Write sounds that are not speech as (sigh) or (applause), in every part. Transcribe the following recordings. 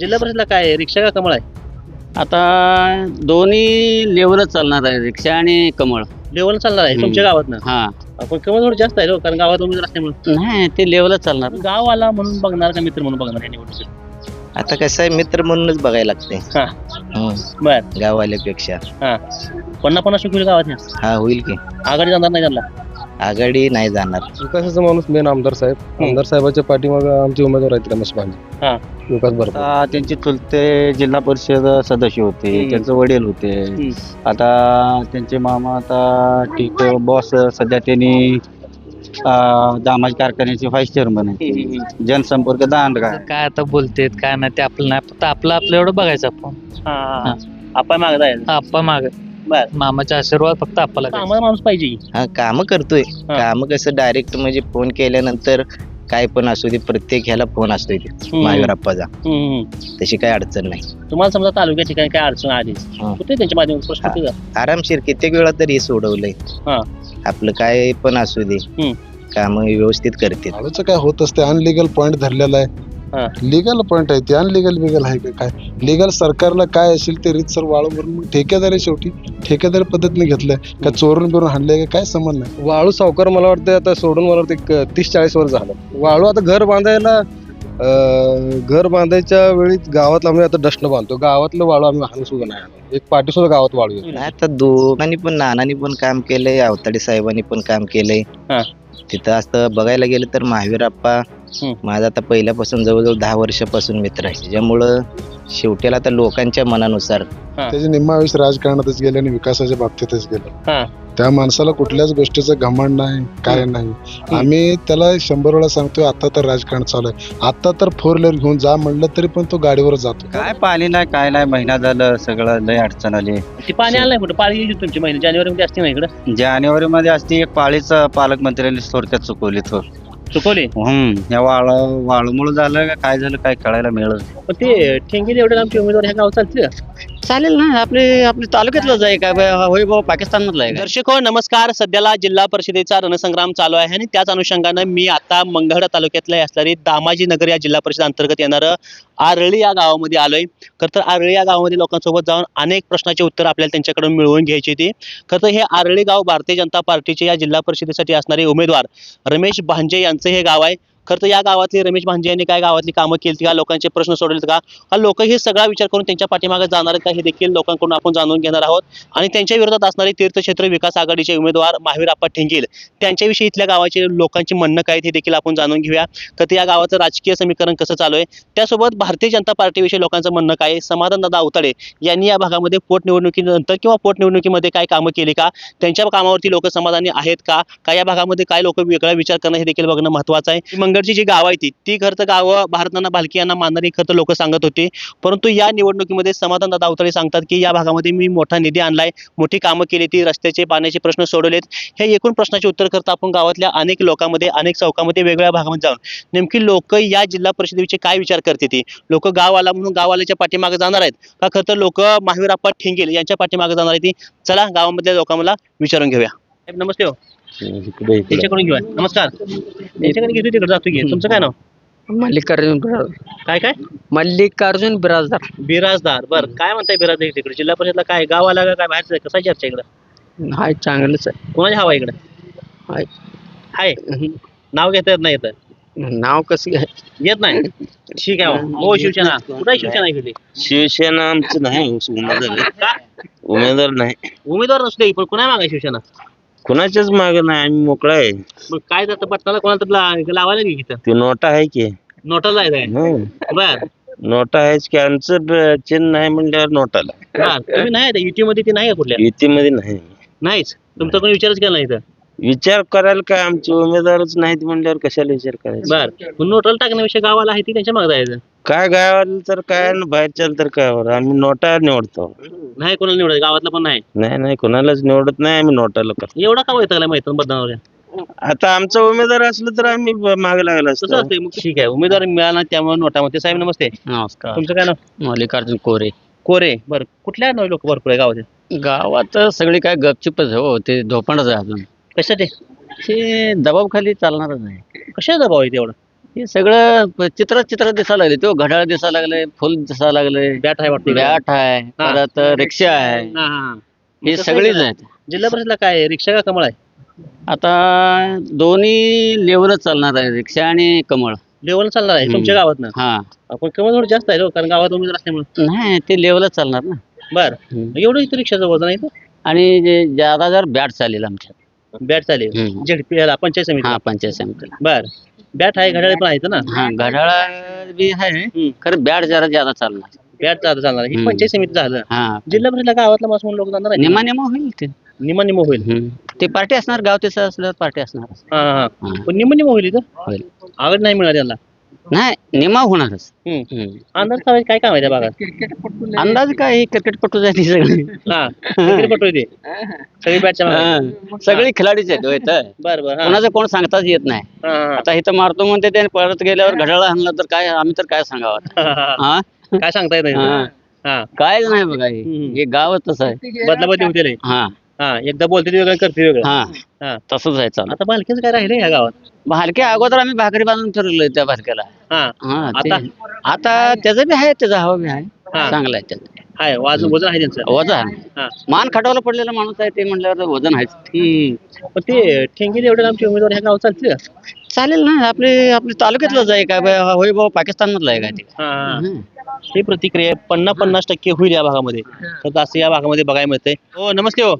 जिल्हा परिषदला काय आहे? रिक्षा का कमळ आहे? आता दोन्ही लेवलच चालणार आहे रिक्षा आणि कमळ. लेवल चालणार आहे तुमच्या गावात ना हा. पण कमळ थोडं जास्त आहे हो, कारण गावात उमेदवार असल्यामुळे नाही ते लेवलच चालणार. गाव आला म्हणून बघणार का मित्र म्हणून बघणार आता कसं आहे मित्र म्हणूनच बघायला लागते. हा. बर. गाववाल्यापेक्षा. हा. पन्नास पन्नास शिकवले गावात ह्या. हा होईल की. आघाडी जाणार नाही त्यांना? आघाडी नाही जाणार. विकासाचा माणूस मेन आमदार साहेब. आमदार साहेबाच्या पाठीमाग आमचे उमेदवार आहेत रमेश भांजे हा. विकास बरोबर आता त्यांचे चुलते जिल्हा परिषद सदस्य होते हम्म. त्यांचे वडील होते. हम्म. आता त्यांचे मामा आता ठीक बॉस सध्या त्यांनी अं, दामाजी कारखान्याचे व्हाईस चेअरमन आहे जनसंपर्क दांडगा काय आता बोलतेत काय नाही ते आपलं नाही. फक्त आपलं आपलं एवढं बघायचं आपण. हा. आपण मागत आहे आप्पा माग. बर मामाचा आशीर्वाद फक्त आपल्याला. आम्हाला माणूस पाहिजे हा काम करतोय काम कसं डायरेक्ट म्हणजे फोन केल्यानंतर काय पण असू दे प्रत्येक ह्याला फोन असतो इथे हम्म. तशी काय अडचण नाही तुम्हाला समजा तालुक्या ठिकाणी काय अडचण आली हा. होते त्यांच्या माध्यमातून प्रश्न हा. होते का? आरामशीर कित्येक वेळा तर हे सोडवलंय हा. आपलं काय पण असू दे हम्म. काम व्यवस्थित करते काय होत असते अनलिगल पॉईंट धरलेला. आहे लिगल पॉईंट आहे ते. अनलिगल बिगल आहे का काय? लिगल सरकारला काय असेल ते रीतसर वाळू भरून मग ठेकेदार आहे शेवटी ठेकेदार पद्धतीने घेतलंय. का चोरून बिरून हाणलंय का काय संबंध नाही? वाळू सावकार मला वाटतं आता सोडून मला वाटतं एक तीस चाळीस वर्ष झालं. वाळू आता घर बांधायला अं, घर बांधायच्या वेळी गावात आम्ही आता डस्टनं बांधतो. गावातलं वाळू आम्ही हाणू सुद्धा नाही आणत. एक पाठी सुद्धा गावात वाळू येत नाही. आता दोघांनी पण नानांनी पण काम केलंय अवताडे साहेबांनी पण काम केलंय. हा. तिथं असं बघायला गेलं तर महावीरप्पा हम्म. माझा आता पहिल्यापासून जवळजवळ दहा वर्षापासून मित्र आहे. त्याच्यामुळं शेवटीला आता लोकांच्या मनानुसार त्याचे निम्मा आयुष्य राजकारणातच गेले आणि विकासाच्या बाबतीतच हा. गेलं त्या माणसाला कुठल्याच गोष्टीचं घमंड नाही काय नाही. आम्ही त्याला शंभर वेळा सांगतोय आता तर राजकारण चालू आहे. आता तर फोर व्हीलर घेऊन जा म्हणलं तरी पण तो गाडीवर जातो. काय पाणी नाही काय नाही महिना झालं सगळं लय अडचण आली. ती पाणी आलं नाही कुठं? पाणी येईल तुमची महिने. जानेवारी मध्ये असते ना इकडं? जानेवारी मध्ये असते एक पाळीच पालकमंत्र्यांनी थोडक्यात चुकवली थोर चुकवले? हम्म या वाळ वाळूमुळे झालं का काय झालं काय कळायला मिळत पण ते ठेंगेले एवढे आमचे उमेदवार ह्या गावात चालतील का? चालेल ना आपले आपले तालुक्यातलंच आहे का होय बाबा पाकिस्तानमधलं आहे का? दर्शक हो नमस्कार. सध्याला जिल्हा परिषदेचा रणसंग्राम चालू आहे आणि त्याच अनुषंगानं मी आता मंगळ तालुक्यातले असणारी दामाजी नगर या जिल्हा परिषद अंतर्गत येणारं आरळी या गावामध्ये आलोय. खरं तर आरळी या गावामध्ये लोकांसोबत जाऊन अनेक प्रश्नाची उत्तर आपल्याला त्यांच्याकडून मिळवून घ्यायची होती. खरं तर हे आरळी गाव भारतीय जनता पार्टीचे या जिल्हा परिषदेसाठी असणारे उमेदवार रमेश भांजे यांचं हे गाव आहे. खरं तर या गावातले रमेश भांजे यांनी काय गावातली कामं केली का लोकांचे प्रश्न सोडवले का हा लोक हे सगळा विचार करून त्यांच्या पाठीमागे जाणार आहेत का हे देखील लोकांकडून आपण जाणून घेणार आहोत. आणि त्यांच्या विरोधात असणारे तीर्थक्षेत्र विकास आघाडीचे उमेदवार महावीरप्पा ठेंगील. त्यांच्याविषयी इथल्या गावाचे लोकांची म्हणणं काय हे देखील आपण जाणून घेऊया. तर या गावाचं राजकीय समीकरण कसं चालू आहे? त्यासोबत भारतीय जनता पार्टीविषयी लोकांचं म्हणणं काय समाधान समाधानदादा अवताडे यांनी या भागामध्ये पोटनिवडणुकीनंतर किंवा पोटनिवडणुकीमध्ये काय कामं केली का? त्यांच्या कामावरती लोक समाधानी आहेत का? या भागामध्ये काय लोक वेगळा विचार करणं हे देखील बघणं महत्वाचं आहे. मंगळची जी गावं आहे ती ती खरं तर गावं भारताना भालकी यांना मानणारी खरं तर लोक सांगत होती. परंतु या निवडणुकीमध्ये समाधानदादा अवतळे सांगतात की या भागामध्ये मी मोठा निधी आणलाय मोठी कामं केली ती रस्त्याचे पाण्याचे प्रश्न सोडवलेत. हे एकूण प्रश्नाचे उत्तर करता आपण गावातल्या अनेक लोकांमध्ये अनेक चौकामध्ये वेगवेगळ्या भागामध्ये जाऊन. नेमकी लोक या जिल्हा परिषदेविषयी काय विचार करते ती? लोक गाव आला म्हणून गावाल्याच्या पाठीमागे जाणार आहेत? का खरं तर लोक महावीरप्पा ठेंगेल यांच्या पाठीमागे जाणार आहेत ती? चला गावामधल्या लोकांना विचारून घेऊया. नमस्ते हो. त्यांच्याकडून घेऊया. नमस्कार. त्यांच्याकडे घेतो तिकडे जातो घे तुमचं काय नाव? मल्लिकार्जुन बिराजदार काय काय? मल्लिकार्जुन बिराजदार. बिराजदार. बर. काय म्हणताय बिराजदार तिकडे? जिल्हा परिषदला काय? गाव आला का काय? बाहेरचं आहे? कसा चर्चा इकडं? हाय चांगलंच आहे. कोणाची हवा इकडे? हाय. हाय. नाव घेता येत नाही येत नाव कसं घ्याय येत नाही? ठीक आहे. हो. शिवसेना. कुठे आहे शिवसेना इकडे शिवसेना आमचं नाही. उमेदवार का? उमेदवार नाही. उमेदवार नसते पण कोणा मागा शिवसेना? कुणाच्याच माग नाही आम्ही मोकळा आहे. मग काय जातं? पटणाला कोणाला तर ला- लावायला की इथं? ते नोटा आहे की. नोटा जायचं आहे. हं. बर. नोटा आहेच की आमचं ब- चिन्ह नाही म्हणल्यावर नोटाला. बर तुम्ही नाही युटी मध्ये ती नाही का कुठल्या? युतीमध्ये नाही. नाहीच? तुमचा कोणी विचारच केला नाही इथं? विचार करायला काय? आमचे उमेदवारच नाहीत म्हणल्यावर कशाला विचार करायचा? बर. मग नोटाला टाकण्याविषयी गावाला आहे ती त्यांच्या मागे जायचं. काय गावाला तर काय न बाहेरच्याला तर काय बरं. आम्ही नोटा निवडतो. नाही कोणाला निवडायचं? गावातला पण नाही. नाही नाही कोणालाच निवडत नाही आम्ही नोटाला करतो. एवढा का वैतागला माहिती बदनावर? आता आमचा उमेदवार असलं तर आम्ही मागे लागला असते. मग ठीक आहे उमेदवार मिळाला त्यामुळे नोटामध्ये. साहेब नमस्ते. नमस्कार. तुमचं काय नाव? मल्लिकार्जुन कोरे. कोरे बर. कुठल्या नाव लोक भरपूर आहे गावाचे गावात सगळी काय गपचूपच आहे हो ते धोपणच आहे अजून. कशाचे हे दबाव खाली चालणारच नाही कशा दबाव आहे तेवढा? हे सगळं चित्र चित्र दिसायला लागले. तो घड्याळ दिसायला लागले फुल दिसायला लागले बॅट आहे वाटतं. इकडे. बॅट आहे. हा. परत रिक्षा आहे. हा, हा, हा. हे कसं सगळीच आहे आहेत. जिल्हा परिषदला काय आहे? रिक्षा का कमळ आहे? आता दोन्ही लेवलच चालणार आहे. रिक्षा आणि कमळ. लेवल चालणार आहे तुमच्या हम्म. गावात ना हा. आपण कमळ थोडं जास्त आहे हो, कारण गावात उमेदवार असल्यामुळे. नाही ते लेवलच चालणार ना. बर. हम्म. एवढं इथं रिक्षाचं वजन आहे इथं? आणि जे ज्यादा जर बॅट चालेल आमच्यात बॅट चालेल. हम्म. झेडपी पंचायत समिती. हा पंचायत समितीला. बर. बॅट आहे घड्याळ पण आहेत ना? हा घड्याळ बी आहे. खरं बॅट जरा ज्यादा चालणार. बॅट चालतं चालणार. हे हम्म. पंचायत समिती झालं. हा. जिल्हा परिषदला गावातला म्हणून लोक जाणार आहे निमा निमा होईल ते. निमा निम होईल. हम्म. ते पार्टी असणार गाव त्याचं असल्यावर पार्टी असणार. हा हा हा. पण निम निम होईल इथं? होईल. आवड नाही मिळणार त्यांना नाही निमा होणारच हम्म. हम्म. अंदाज काय काय काम आहे त्या भागात अंदाज काय हे क्रिकेटपटू जाते सगळे हा क्रिकेट पटू ते सगळी बॅटच्या मागे. हा. सगळे खिलाडीच आहेत हो इथं बर बर हा. कोणाचं कोण सांगताच येत नाही हा, हा, आता इथं मारतो म्हणते ते परत गेल्यावर घड्याळ आणलं तर काय आम्ही तर काय सांगावं (laughs) हा. हा काय सांगता येत नाही हा. हा कायच नाही बघा हे. हम्म. हे गावच तसं आहे बदला बदली होते. हा हा एकदा बोलते ते वेगळं करते वेगळं. हा. हा. तसंच आहे चालू. आता बालकीच काय राहिले या गावात? भालक्या अगोदर आम्ही भाकरी बांधून फिरलोय त्या भालक्याला. हा. हा ते- आता? आता त्याचं बी आहे त्याचा हवा बी आहे. हा. चांगला आहे त्याचं. वाज वजन आहे त्यांचं. वजन. आहे. हा. मान खटावला पडलेला माणूस आहे ते म्हणल्यावर वजन आहे हम्म. पण ते ठेंगेले एवढे आमचे उमेदवार ह्या गावात चालतील का? चालेल ना आपले आपले तालुक्यातलंच आहे काय बा- होय बाबा पाकिस्तान मधलं आहे काय ते? हा, हा. हं. ही प्रतिक्रिया पन्नास पन्नास टक्के होईल या भागामध्ये. तर असं या भागामध्ये बघायला मिळतंय. हो नमस्ते हो.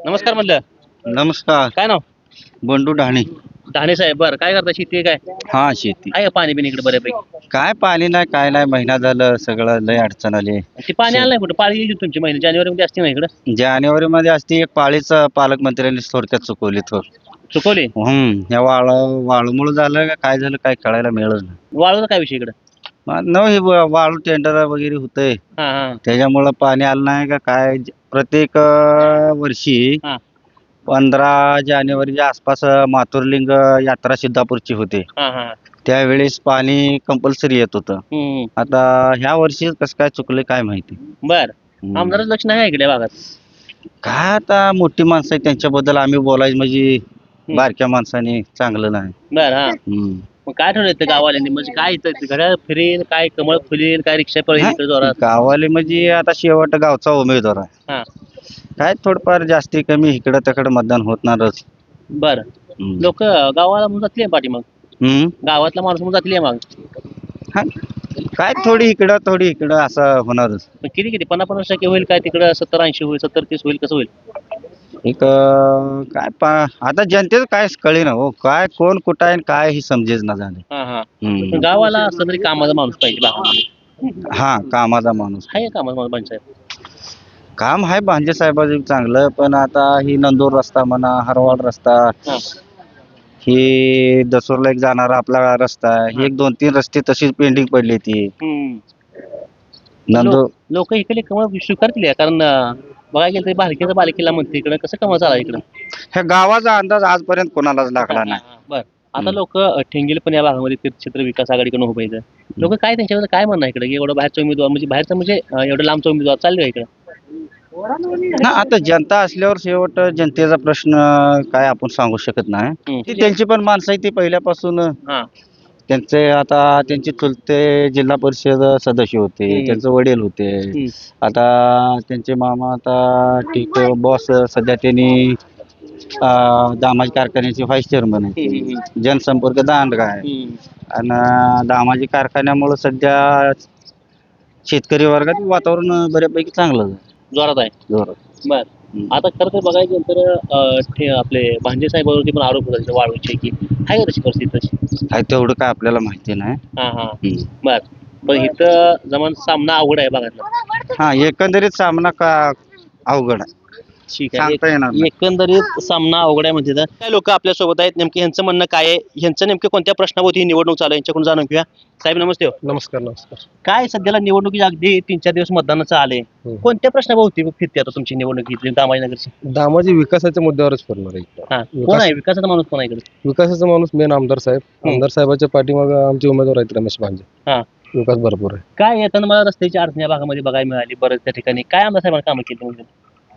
नमस्कार म्हणलं. नमस्कार. काय नाव? बंडू ढाणे. धाणे साहेब बरं. काय करता? शेती काय? हा शेती. आहे पाणी बिणी इकडे बऱ्यापैकी? काय पाणी नाही काय नाही. महिना झालं सगळं लय अडचण आली. ते पाणी आलं नाही कुठं? पाळी येईल तुमची महिने. जानेवारी मध्ये असते ना इकडं? जानेवारी मध्ये असती. एक पाळीच पालकमंत्र्यांनी थोडक्यात चुकवली थोर चुकवली? हम्म. या वाळू वाळूमुळे झालं का काय झालं काय कळायला मिळालं नाही. वाळूचा काय विषय इकडं? मग न हे वाळू टेंडर वगैरे होतंय. हा हा. त्याच्यामुळं पाणी आलं नाही का काय? ज- प्रत्येक अं, वर्षी हा. पंधरा जानेवारीच्या आसपास अं, माथुरलिंग यात्रा सिद्धापूरची होते. हा हा. त्यावेळेस पाणी कंपल्सरी येत होतं. हम्म. आता ह्या वर्षी कसं काय चुकलं काय माहिती? बर. हम्म. आमदारच लक्ष नाही आहे इकडे भागात. काय आता मोठी माणसं आहेत त्यांच्याबद्दल आम्ही बोलायचं म्हणजे बारक्या माणसाने चांगलं नाही. बर हा. हम्म. मग काय ठरवलं इथं गावाल्यांनी? म्हणजे काय इथं घड्याळ फिरेल काय कमळ फुलेल काय रिक्षा पळेल? इकडे जोरात? गावाले म्हणजे आता शेवट गावचा उमेदवार आहे. हा. काय थोडंफार जास्ती कमी इकडं तिकडं मतदान होणारच बर. हम्म. लोक गावाला म्हणून जातील पाठी मग? हम्म. गावातला माणूस म्हणून जातील मग? हा. काय थोडी इकडं थोडी इकडं असं होणारच. किती किती? पन्नास पन्नास टक्के होईल काय तिकडं? सत्तर ऐंशी होईल सत्तर तीस होईल कसं होईल? एक अं, काय पा आता जनतेचं काय कळे ना हो. काय कोण कुठं आहे आणि काय ही समजेच ना झाले. हा हा. हम्म. गावाला असं तरी कामाचा माणूस पाहिजे भागामध्ये हा कामाचा माणूस. आहे कामाचा माणूस पंचायत काम आहे भांजे साहेबाचं चांगलं पण आता ही नंदूर रस्ता म्हणा हरवाड रस्ता हा. ही दसोरला एक जाणारा आपला रस्ता हे एक दोन तीन रस्ते तशीच पेंडिंग पडली ती. लोक इकडे कमळ स्वीकारतील या, कारण अं, बघायला गेलं तरी बालकीचं बालकीला म्हणते इकडे कसं कमळ चाला इकडं? ह्या गावाचा अंदाज आजपर्यंत कोणालाच लागला नाही. बर. आता. लोक ठेंगेल पण या भागामध्ये तीर्थक्षेत्र विकास आघाडीकडून उभं आहेत लोक काय त्यांच्यावर काय म्हणणं इकडे? की एवढं बाहेरचा उमेदवार म्हणजे बाहेरचा म्हणजे अं, एवढं लांबचा उमेदवार चालले इकडे? ना आता जनता असल्यावर शेवट जनतेचा प्रश्न काय आपण सांगू शकत नाही. ती त्यांची पण माणसं आहे ती पहिल्यापासून. हा. त्यांचे आता त्यांचे चुलते जिल्हा परिषद सदस्य होते. त्यांचे वडील होते. आता त्यांचे मामा आता ठीक बॉस सध्या त्यांनी अं, दामाजी कारखान्याचे व्हाईस चेअरमन आहे जनसंपर्क दांडगा आहे. आणि दामाजी कारखान्यामुळे सध्या शेतकरी वर्गात वातावरण बऱ्यापैकी चांगलं आहे जोरात आहे जोरात. बर. आता खरं तर बघायचं तर अं, ठे- आपले भांजे साहेबांवरती पण आरोप होतात वाळूचे की आहे का तशी परिस्थिती तशी? काय तेवढं काय आपल्याला माहिती नाही. हा हा. हम्म. बर. पण इथं जमान सामना अवघड आहे भागातला हा एकंदरीत सामना का अवघड आहे? ठीक आहे. सांगता येणार नाही. एकंदरीत सामना अवघड आहे म्हणजे काय लोक आपल्यासोबत आहेत? नेमके ह्यांचं म्हणणं काय आहे? ह्यांचं नेमके कोणत्या प्रश्नावरती ही निवडणूक चालू आहे? यांच्याकडून जाणून घेऊया. साहेब नमस्ते हो. नमस्कार नमस्कार. काय सध्याला निवडणुकीच्या अगदी तीन चार दिवस मतदानाचं आले. कोणत्या प्रश्नाभोवती फिरते आता तुमची निवडणूक इथली दामाजीनगरची दामाजी विकासाच्या मुद्द्यावरच फिरणार आहे इकडं. हा. कोण आहे? विकासाचा माणूस कोण आहे इकडे? विकासाचा माणूस मेन आमदार साहेब. हम्म. आमदार साहेबाच्या पाठीमाग आमचे उमेदवार आहेत रमेश भांजे. हा. विकास भरपूर आहे. काय येताना मला रस्त्याची अडचण या भागामध्ये बघायला मिळाली बरं त्या ठिकाणी. काय आमदार साहेबांनी कामं केली?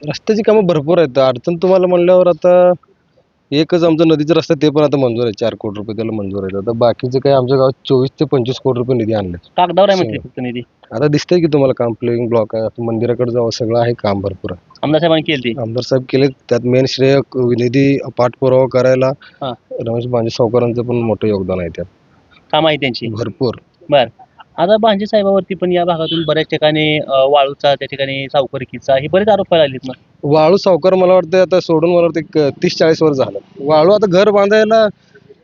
रस्त्याची कामं भरपूर आहेत. अडचण तुम्हाला म्हणल्यावर आता एकच आमचं नदीचं रस्ता ते पण आता मंजूर आहे. चार कोटी रुपये त्याला मंजूर आहे आता बाकीचे काही आमच्या गावात चोवीस ते पंचवीस कोटी रुपये निधी आणले कागदावर आहे म्हटली फक्त निधी? आता दिसतंय की तुम्हाला काम प्लेइंग ब्लॉक आहे. आता मंदिराकडे जावं सगळं आहे काम भरपूर आहे. आमदार साहेबांनी केली ती आमदार साहेब केले. त्यात मेन श्रेय निधी पाठपुरावा करायला हा. रमेश भांजे सावकारांचं पण मोठं योगदान आहे त्यात. काम आहे त्यांची? भरपूर. बर. आता भांजे साहेबावरती पण या भागातून बऱ्याच ठिकाणी अं, वाळूचा त्या ठिकाणी सावकारीकीचा हे बरेच आरोप लागलेत ना? वाळू सावकार मला वाटतं आता सोडून मला वाटतं तीस चाळीस वर्ष झालं. वाळू आता घर बांधायला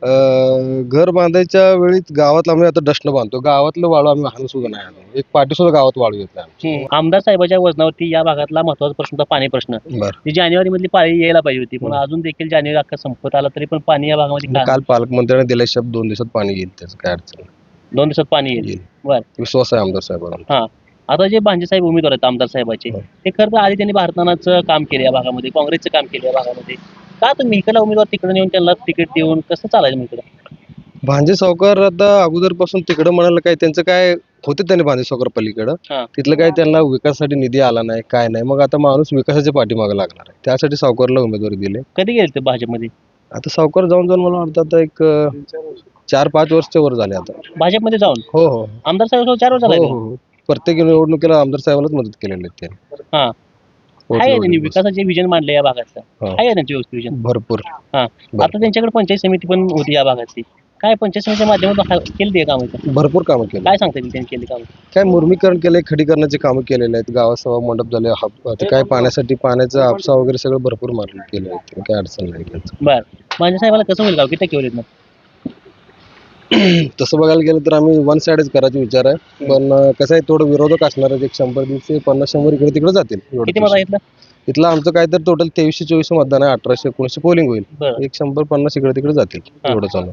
अं, घर बांधायच्या वेळी गावातलं आम्ही आता डस्टनं बांधतो. गावातलं वाळू आम्ही वाहन सुद्धा नाही आणलं. एक पाठी सुद्धा गावात वाळू येत नाही आमदार साहेबाच्या वजनावरती या भागातला महत्त्वाचा प्रश्न होता पाणी प्रश्न. बरं. ती जानेवारी मधली पाळी यायला पाहिजे होती पण अजून देखील जानेवारी अख्खा संपत आला तरी पण पाणी या भागामध्ये का काल पालकमंत्र्याने दिला शब्द दोन दिवसात पाणी येईल त्याचं काय अडचण नाही. दोन दिवसात पाणी येईल. येईल. बर. विश्वास आहे आमदार साहेबांना हा. आता जे भांजे साहेब उमेदवार आहेत आमदार साहेबाचे हो. ते खरं तर आधी त्यांनी भारतानाचं काम केलं या भागामध्ये काँग्रेसचं काम केलं या भागामध्ये. का तुम्ही इकडला उमेदवार तिकडे नेऊन त्यांना तिकीट देऊन कसं चालायचं मग इकडे? भांजे सावकार आता अगोदरपासून तिकडं म्हणाला काय त्यांचं काय होते त्यांनी भांजे सावकार पलीकडं. हा. तिथलं काय त्यांना विकासासाठी निधी आला नाही काय नाही. मग आता माणूस विकासाच्या पाठीमागे लागणार आहे. त्यासाठी सावकारला उमेदवारी दिली. कधी गेले ते भाजपमध्ये? आता सावकार जाऊन जाऊन मला वाटतं आता एक अं, चार पाच वर्षच्या वर झाले आता. भाजपमध्ये जाऊन? हो हो. आमदार साहेब चार वर्ष हो झाले? हो हो. प्रत्येक निवडणुकीला आमदार साहेबांनाच मदत केलेली आहे त्यांनी. हा. हो, आहे त्यांनी विकासाचे विजन मांडले या भागाचं हो. आहे त्यांचे व्यवस्थित विजन भरपूर. हा. बरं. आता त्यांच्याकडे पंचायत समिती पण होती या भागातली. काय पंचायत समितीच्या माध्यमातून हा- केली ते काम इथं? भरपूर कामं केली. काय सांगता येईल त्यांनी केली काम? काय मुर्मीकरण केलंय खडीकरणाचे कामं केलेले आहेत. गावात सभा मंडप झाले हाप- आता काय पाण्यासाठी पाण्याचा आपसा वगैरे सगळं भरपूर मारलं केलं काय अडचण नाही. त्याचं. बर. माझ्या साहेबाला कसं होईल गाव? किती मग? (clears throat) तसं बघायला गेलं तर आम्ही वन साइडच करायचा विचार आहे. पण कसं आहे थोडं विरोधक असणार आहेत. एक शंभर दीडशे पन्नास शंभर इकडे तिकडे जातील. एवढं किती मत पैसे. आहेत इथलं? आमचं काय तर टोटल तेवीसशे चोवीस मतदान आहे. अठराशे एकोणीसशे पोलिंग होईल. एक शंभर पन्नास इकडे तिकडे जातील. एवढं चालू.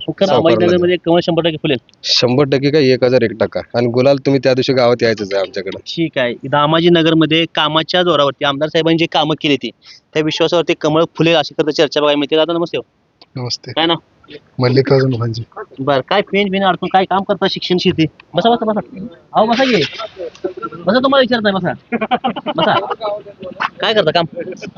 शंभर टक्के फुलेल. शंभर टक्के काय एक हजार एक टक्का. आणि गुलाल तुम्ही त्या दिवशी गावात यायचंच आहे आमच्याकडे. ठीक आहे. दामाजी नगरमध्ये कामाच्या जोरावरती आमदार साहेबांनी जे कामं केली ती त्या विश्वासावरती कमळ फुलेल अशी करता चर्चा बघायला मिळते. दादा नमस्ते हो. नमस्ते. काय ना? मल्लिकार्जुन भांजी. बर काय पेन बिन अडकून काय काम करता शिक्षण शेती बसा बसा बसा. अहो बसा घे बसा तुम्हाला विचारताय बसा. बसा. काय करता काम?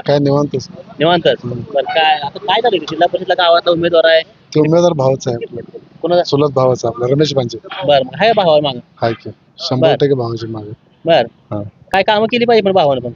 काय निवांतच. निवांत बर काय? आता काय झालं जिल्हा परिषदला गावातला उमेदवार आहे? ते उमेदवार भावाचा आहे आपला. कोणाचा? चुलत भावाचा आपला. रमेश भांजे. बर मग आहे भावावर माग. हाय की. बर. शंभर टक्के भावाची मागे. बर. हा. काय कामं केली पाहिजे पण भावानं पण?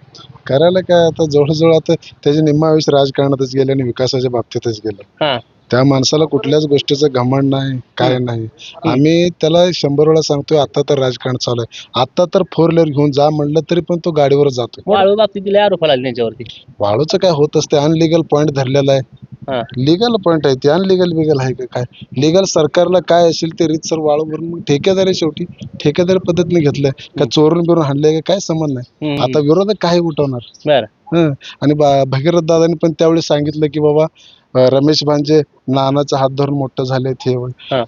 करायला काय आता? जवळजवळ आता त्याचे निम्मा आयुष्य राजकारणातच गेले आणि विकासाच्या बाबतीतच गेलं. हा. त्या माणसाला कुठल्याच गोष्टीचं घमंड नाही काय नाही. आम्ही त्याला शंभर वेळा सांगतोय आता तर राजकारण चालू आहे. आता तर फोर व्हीलर घेऊन जा म्हणलं तरी पण तो गाडीवर जातोय. वाळू बाबतीत दिले आरोप लागले त्यांच्यावरती वाळूचं काय होत असते अनलिगल पॉईंट धरलेला हा. आहे लिगल पॉईंट आहे ते अनलिगल बिगल आहे का काय? लिगल सरकारला काय असेल ते रीतसर वाळू भरून मग ठेकेदार आहे शेवटी. ठेकेदार पद्धतीने घेतलंय. का चोरून बिरून हाणलंय का काय संबंध नाही. हम्म. आता विरोधक काय उठवणार. बर. हं. आणि बा- भगीरथ दादांनी पण त्यावेळी सांगितलं की बाबा रमेश भांजे नानाचा हात धरून मोठं झाले हे वय. हा.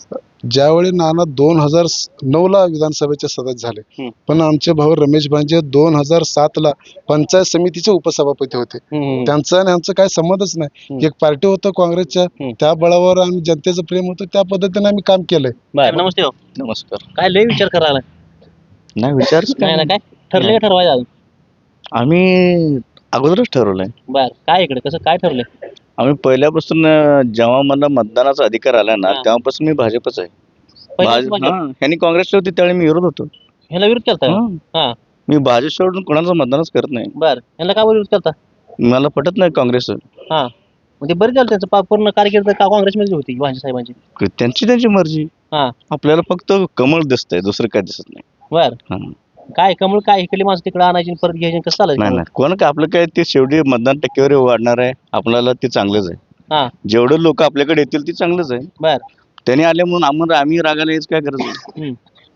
ज्यावेळी नाना दोन हजार नऊ ला विधानसभेचे सदस्य झाले हम्म. पण आमचे भाऊ रमेश भांजे दोन हजार सात ला पंचायत समितीचे उपसभापती होते. हम्म. त्यांचं आणि आमचं काय संबंधच नाही. हम्म. एक पार्टी होतं काँग्रेसच्या हम्म. त्या बळावर आम्ही जनतेचं प्रेम होतं त्या पद्धतीने आम्ही काम केलंय. नमस्ते हो. नमस्कार. काय लय विचार करायला नाही विचार काय ना काय? ठरले का ठरवायचं अजून? आम्ही अगोदरच ठरवलंय. बर काय इकडे? कसं काय ठरलंय? आम्ही पहिल्यापासून जेव्हा मला मतदानाचा अधिकार आला ना हा. तेव्हापासून मी भाजपच आहे. पहिल्यापासून भाज- भाजप? हा, ह्यांनी काँग्रेसला होती त्यावेळी मी विरोध होतो. ह्याला विरोध केलता? हा. हा. मी भाजप सोडून कोणाचं मतदानच करत नाही. बर. ह्याला का विरोध केलता? मला पटत नाही काँग्रेस. हा. म्हणजे बरं झालं त्याचं पा- पूर्ण कारकीर्द का काँग्रेसमध्ये होती भांजे साहेबांची? त्यांची त्यांची मर्जी. हा. आपल्याला फक्त कमळ दिसतंय दुसरं काय दिसत नाही. बर. हा. काय कमळ काय इकडली माणसं तिकडे आणायची आणि परत घ्यायची आणि कसं नाही चालायचं? नाही कोण काय आपलं काय ते शेवटी मतदान टक्केवारी वाढणार आहे आपल्याला ते चांगलंच आहे. हा. जेवढे लोक आपल्याकडे येतील ते चांगलंच आहे. बर. त्यांनी आले म्हणून आम्हाला आम्ही रागायला यायचं काय गरज आहे हम्म.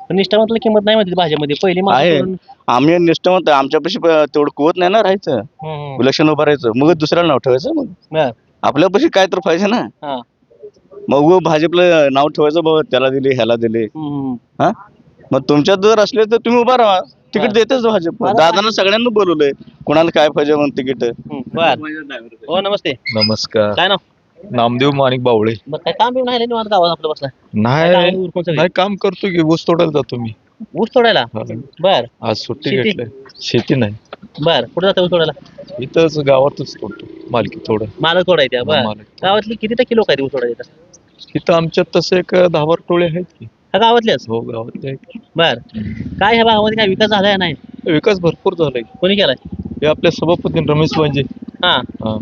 पण निष्ठावंतला किंमत नाही म्हणते भाजपमध्ये. पहिली माणसं आहे. करून- आम्ही निष्ठावंत आहे. आमच्यापाशी प- तेवढं कुवत नाही ना राहायचं. हम्म, हम्म. इलेक्शन उभं राहायचं. मग दुसऱ्याला नाव ठेवायचं मग. बर. आपल्यापाशी काय तर पाहिजे ना. हा. मग भाजपला नाव ठेवायचं बाबा त्याला दिले ह्याला दिले. हम्म. हा? मग तुमच्यात जर असले तर तुम्ही उभा राहा. तिकीट हा. देतेच भाजप. दादांना सगळ्यांना बोलवलंय. कोणाला काय पाहिजे म्हणून तिकीट. बर. हो नमस्ते. नमस्कार. काय नाव? नामदेव माणिक बावळे. काय काम बिम नाही निवांत गावात आपलं बसला नाही उरकून सगळे. नाही काम करतो की ऊस तोडायला जातो मी. ऊस तोडायला? हा. बर. आज सुट्टी शेती? घेतली शेती नाही. बर कुठे जातं ऊस तोडायला? इथंच गावातच तोडतो. मालकी थोडं मालक तोडायच्या बर. मालक. गावातली किती टक्के लोक आहेत ऊस तोडायचे इथं आमच्यात तसे एक दहा बारा टोळे आहेत की. ह्या गावातलेच? हो गावातले बर. काय ह्या भागामध्ये काय विकास झालाय नाही? विकास भरपूर झालाय. कोणी केलाय? हे आपल्या सभापती रमेश वांजे. हा. हा.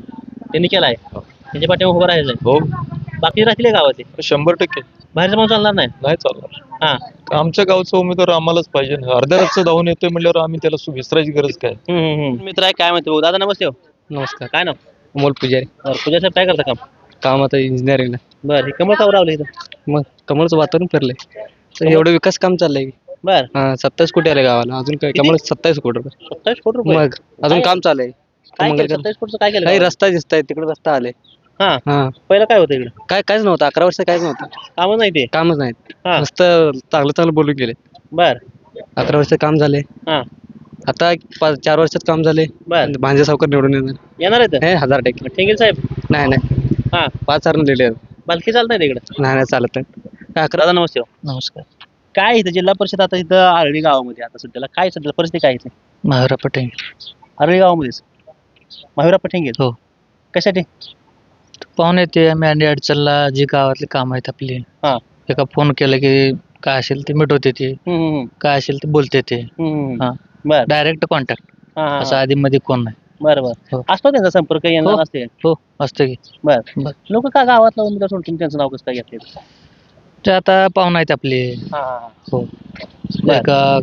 त्यांनी केलाय? त्यांच्या पाठीमागे उभं राहायचंय हो. बाकी राहतील गावातले? शंभर टक्के. बाहेरचं माणूस चालणार नाही? नाही चालणार. हा. आमच्या गावचा उमेदवार आम्हालाच पाहिजे. ना अर्ध्या रस्ता धावून येतोय म्हणल्यावर आम्ही त्याला सु- विसरायची गरज काय? हम्म, हम्म, हम्म. मित्र आहे काय म्हणते भाऊ? दादा नमस्ते हो. नमस्कार. काय नाव? अमोल पुजारी. बरं पूजा साहेब काय करता काम? काम आता इंजिनिअरिंगला बरं हे कमळ कावर लावलं इथं. मग कमळचं वातावरण फिरलंय. तर एवढं विकास काम चाललंय. बर. हा सत्तावीस कोटी आले गावाला. अजून काय कमळ सत्तावीस कोटी रुपये. सत्तावीस कोटी रुपये? मग अजून काम चालू आहे काय केलं? कर- सत्तावीस कोटीचं काय केलं काही? रस्ता दिसताय तिकडे रस्ता आले. हा. हा. पहिलं काय होतं इकडं? काय काहीच नव्हतं. अकरा वर्ष काहीच नव्हतं. कामच नाही ते? कामच नाहीत. हा. मस्त चांगलं चांगलं बोलून गेले. बर. अकरा वर्ष काम झाले. हा. आता एक पाच चार वर्षात काम झाले. बर. भांजे सावकर निवडून येणार. येणार आहे हे हजार टक्के. ठेंगेल साहेब? नाही नाही. हा. पाच हजार लिहिले बालकी चालत नाही तिकडं नाही नाही चालत नाही अकरा? दादा नमस्ते हो. नमस्कार. काय इथं जिल्हा परिषद आता इथं आरळी गावामध्ये आता सध्याला काय सध्या परिस्थिती काय इथे? महारा पटेल. आरळी गावामध्येच महावीरा पठेंगेल हो. कशासाठी? पाहून येते आम्ही अडचणला जी गावातली काम आहेत आपली. हा. एका फोन केलं की काय असेल ते मिटवते ते. हम्म, हम्म, काय असेल ते बोलते ते. हम्म, हम्म. हा. बर. डायरेक्ट कॉन्टॅक्ट असं हा. आधी मध्ये कोण नाही. बर बर. हो. असतो त्यांचा संपर्क येणार हो. असते. हो असतं की. बर. बर. लोक का गावातला उमेदवार सोडून त्यांचं नाव कसं काय घेतले? ते आता पाहुणा आहेत आपले. हा हा, बर. एक अं,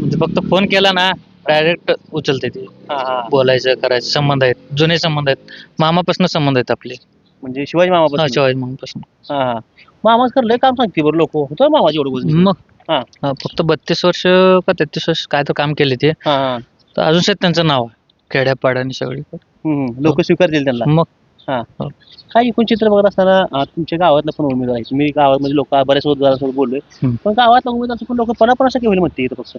म्हणजे फक्त फोन केला ना डायरेक्ट उचलते ते. हा हा. बोलायचं करायचं संबंध आहेत. जुने संबंध आहेत. मामापासून संबंध आहेत आपले. म्हणजे शिवाजी हा, मामा शिवाजी मामापासून. हा हा. मामाच लय काम सांगते बरं लोक. होतं मामाची एवढं बोलणं? मग? हा. हा, फक्त बत्तीस वर्ष का तेहतीस वर्ष काय तर काम केले ते. हा हा. तर अजून शेत त्यांचं नाव आहे खेड्यापाड्याने सगळी. लोक स्वीकारतील त्यांना. मग? हा. हो. काय एकूण चित्र बघत असताना अं, तुमच्या गावातला पण उमेदवार आहे. मी गावामध्ये लोक बऱ्याच उमेदवारांसोबत बोललोय. हम्म. पण गावातला उमेदवार पण लोक पन्नास टक्के होईल म्हणते इथं फक्त.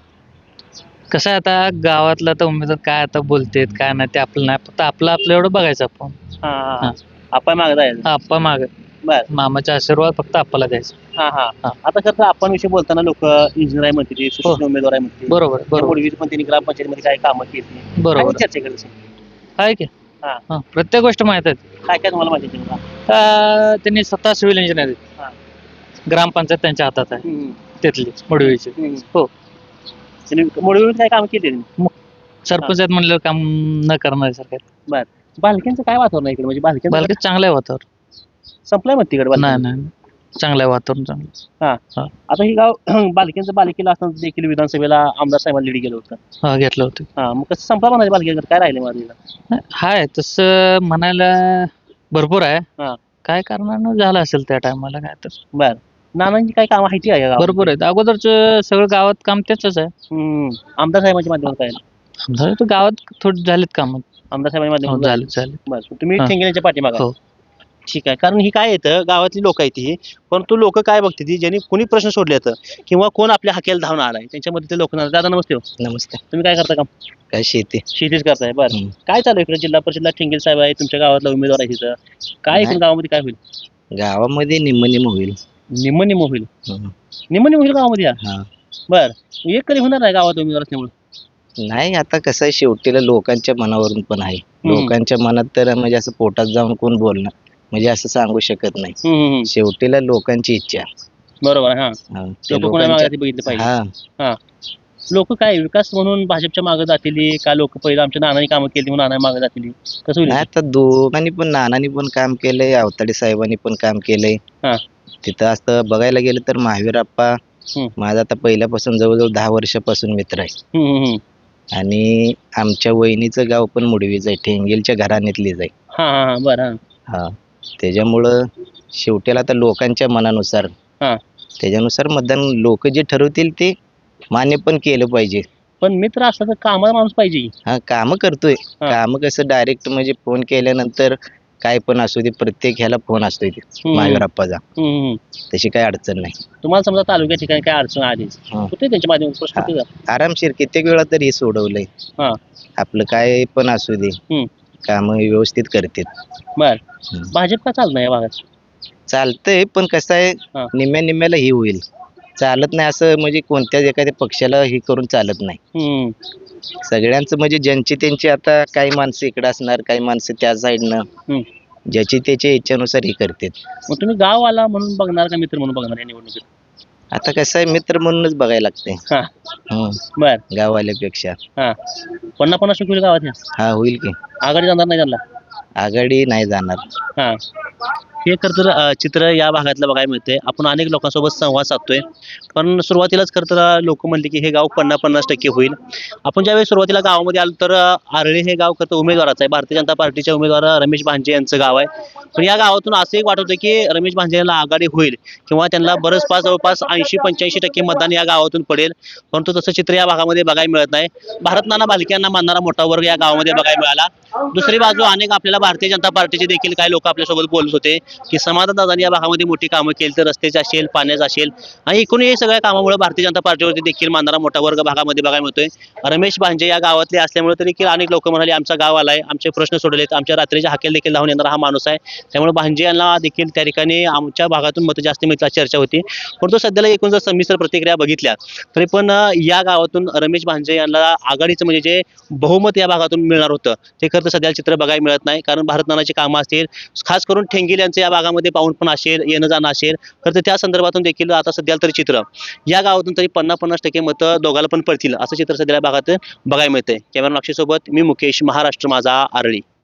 कसं आहे आता गावातला तर उमेदवार काय आता बोलतेत काय नाही ते आपलं नाही. फक्त आपलं आपलं एवढं बघायचं आपण. हा हा हा. आपण मागत आहे आप्पा माग. बर. मामाचा आशीर्वाद फक्त आपल्याला द्यायचा. हा हा. हा. आता खरं तर आपण विषयी बोलताना लोक इंजिनियर आहे म्हणते सुशिक्षित उमेदवार आहे म्हणते बरोबर बरोबर. पूर्वी पण त्यांनी ग्रामपंचायतीमध्ये काय कामं केली बरोबर. चर्चा केली असेल? आहे की. हा. हा, प्रत्येक गोष्ट माहीत आहे. काय काय तुम्हाला माहिती आहे त्यांनी स्वतः सिव्हिल इंजिनियर हा. आहेत ग्रामपंचायत त्यांच्या हातात आहे. हम्म, तिथली मुडवीची. हम्म. हो. त्यांनी मोडीवर काय काम केले सरपंच आहेत म्हणल्यावर काम न करणार सरकार बालक्यांचं काय वातावरण आहे इकडे? म्हणजे बालक्यांचं बालकी चांगलं आहे वातावरण. संपलंय म्हणते इकडे नाही. नाही चांगलं आहे वातावरण चांगलं आता हे गाव (clears throat) बालक्यांचं बालिकेला असताना देखील विधानसभेला आमदार साहेबांना लीड गेलं होतं. हा घेतलं होतं. हा मग कसं संपला म्हणायचं बालकेकडे काय राहिले माझं हाय तसं म्हणायला भरपूर हा. आहे काय कारणानं झालं असेल त्या टायमाला काय तर. बर. नानांची काय काम माहिती आहे का गावात? भरपूर आहेत. अगोदरच सगळं गावात काम त्याच आहे. हम्म. आमदार साहेबांच्या माध्यमातून काय इथं गावात थोडी झालीत काम. आमदार साहेबांच्या हो, माध्यमातून झाले झाले बस तुम्ही हा. ठेंगेच्या पाठीमागा. हो. ठीक आहे. कारण ही काय येतं गावातली लोक आहेत ही. परंतु लोक काय बघते ती? ज्यांनी कोणी प्रश्न सोडले तर? किंवा कोण आपल्या हाकेला धावून आलाय? त्यांच्यामध्ये ते लोक दादा नमस्ते हो. नमस्ते. तुम्ही काय करता काम? काय शेती? शेतीच करताय. बरं. हम्म. काय चालू आहे इकडे? जिल्हा परिषदला ठेंगेल साहेब आहे तुमच्या गावातला उमेदवार आहे तिथं. काय इकडे नाही. गावामध्ये काय होईल? गावामध्ये निम्म निम्म होईल. निम्म निम्म होईल. निम्म निम्म होईल गावामध्ये या? हा. बर. एक कधी होणार नाही गावात उमेदवार असल्यामुळे. नाही आता कसं आहे शेवटीला लोकांच्या मनावरून पण आहे. लोकांच्या मनात तर म्हणजे असं पोटात जाऊन कोण बोलणार? म्हणजे असं सांगू शकत नाही. हम्म, हम्म, हम्म. शेवटीला लोकांची इच्छा. बरोबर आहे, हा. हा, ते लोक कोणा लोकांच्या मागे बघितलं पाहिजे. हा. लोक काय विकास म्हणून भाजपच्या मागे जातील का लोक पहिलं आमच्या नानांनी कामं केली म्हणून नाना मागे जातील? कसं होईल? नाही आता दोघांनी पण नानांनी पण काम केलंय अवताडे साहेबांनी पण काम केलंय. हा. तिथं असं बघायला गेलं तर महावीर आप्पा हम्म. माझा आता पहिल्यापासून जवळजवळ दहा वर्षापासून मित्र आहे. हम्म, हम्म, हम्म. आणि आमच्या वहिनीचं गाव पण मुडवीच आहे ठेंगेलच्या घराण्यातलीच आहे. हा हा हा बरं हा. हा. त्याच्यामुळं शेवटीला आता लोकांच्या मनानुसार हा. त्याच्यानुसार मतदान लोक जे ठरवतील ते मान्य पण केलं पाहिजे पण मित्र असला तर कामाला माणूस पाहिजे हा काम करतोय हा. काम कसं डायरेक्ट म्हणजे फोन केल्यानंतर काय पण असू दे प्रत्येक ह्याला फोन असतोय ते हम्म, हम्म. तशी काही अडचण नाही तुम्हाला समजा तालुक्या ठिकाणी काय अडचण आलीच हा. होते त्यांच्या माध्यमातून प्रश्न हा. आरामशीर कित्येक वेळा तर हे सोडवलंय हा. आपलं काय पण असू दे हम्म. काम व्यवस्थित करतात बर हम्म. भाजप का चालणार या भागात चालतंय पण कसं आहे. निम्म्या निम्म्याला हे होईल चालत नाही असं म्हणजे कोणत्याच एखाद्या पक्षाला हे करून चालत नाही हम्म. सगळ्यांचं म्हणजे ज्यांची त्यांची आता काही माणसं इकडे असणार काही माणसं त्या साईडनं हम्म. ज्याची त्याच्या इच्छेनुसार हे करतात मग तुम्ही गाव आला म्हणून बघणार का मित्र म्हणून बघणार या निवडणुकीत आता कसं आहे मित्र म्हणूनच बघायला लागते. हा. बर. गाववाल्यापेक्षा. हा. पन्नास पन्नास टक्के होईल गावात ह्या हा होईल की. आघाडी जाणार नाही त्यांना? आघाडी नाही जाणार. हा. हे खरं तर चित्र या भागातलं बघायला मिळते आपण अनेक लोकांसोबत संवाद साधतोय. पण सुरुवातीलाच खरं तर लोक म्हणले की हे गाव पन्नास पन्नास टक्के होईल. आपण ज्यावेळी सुरुवातीला गावामध्ये आलो तर आरळे हे गाव खरं तर उमेदवाराचं आहे. भारतीय जनता पार्टीच्या उमेदवार रमेश भांजे यांचं गाव आहे. पण या गावातून असं एक वाटत होतं की रमेश भांजे यांना आघाडी होईल किंवा त्यांना बरंच पाच जवळपास ऐंशी पंच्याऐंशी टक्के मतदान या गावातून पडेल. परंतु तसं चित्र या भागामध्ये बघायला मिळत नाही. भारत नाना भालक्यांना मानणारा मोठा वर्ग या गावामध्ये बघायला मिळाला. दुसरी बाजू अनेक आपल्याला भारतीय जनता पार्टीचे देखील काही लोक आपल्यासोबत बोलत होते. की समाधान या भागामध्ये मोठी कामं केली तर रस्त्याचे असेल पाण्याचं असेल आणि एकूण हे सगळ्या कामामुळे भारतीय जनता पार्टीवरती देखील मानणारा मोठा वर्ग भागामध्ये बघायला मिळतोय. रमेश भांजे या गावातले असल्यामुळे तरी देखील अनेक लोक म्हणाले आमचा गाव आलाय आमचे प्रश्न सोडलेत आमच्या रात्रीच्या हाकेल देखील धावून येणारा हा माणूस आहे. त्यामुळे भांजे यांना देखील त्या ठिकाणी आमच्या भागातून मतं जास्त मिळतात चर्चा होती. परंतु सध्याला एकूण जर संमिश्र प्रतिक्रिया बघितल्या तरी पण या गावातून रमेश भांजे यांना आघाडीचं म्हणजे जे बहुमत या भागातून मिळणार होतं ते खरं तर सध्या चित्र बघायला मिळत नाही. कारण भारत नानाची कामं असतील खास करून ठेंगील यांचे या भागामध्ये पाहून पण असेल येणं जाणं असेल खरं तर त्या संदर्भातून देखील आता सध्या तरी चित्र या गावातून तरी पन्नास पन्नास टक्के मतं दोघाला पण पडतील असं चित्र सध्या या भागात बघायला मिळतंय. कॅमेरा सोबत मी मुकेश महाराष्ट्र माझा आरळी.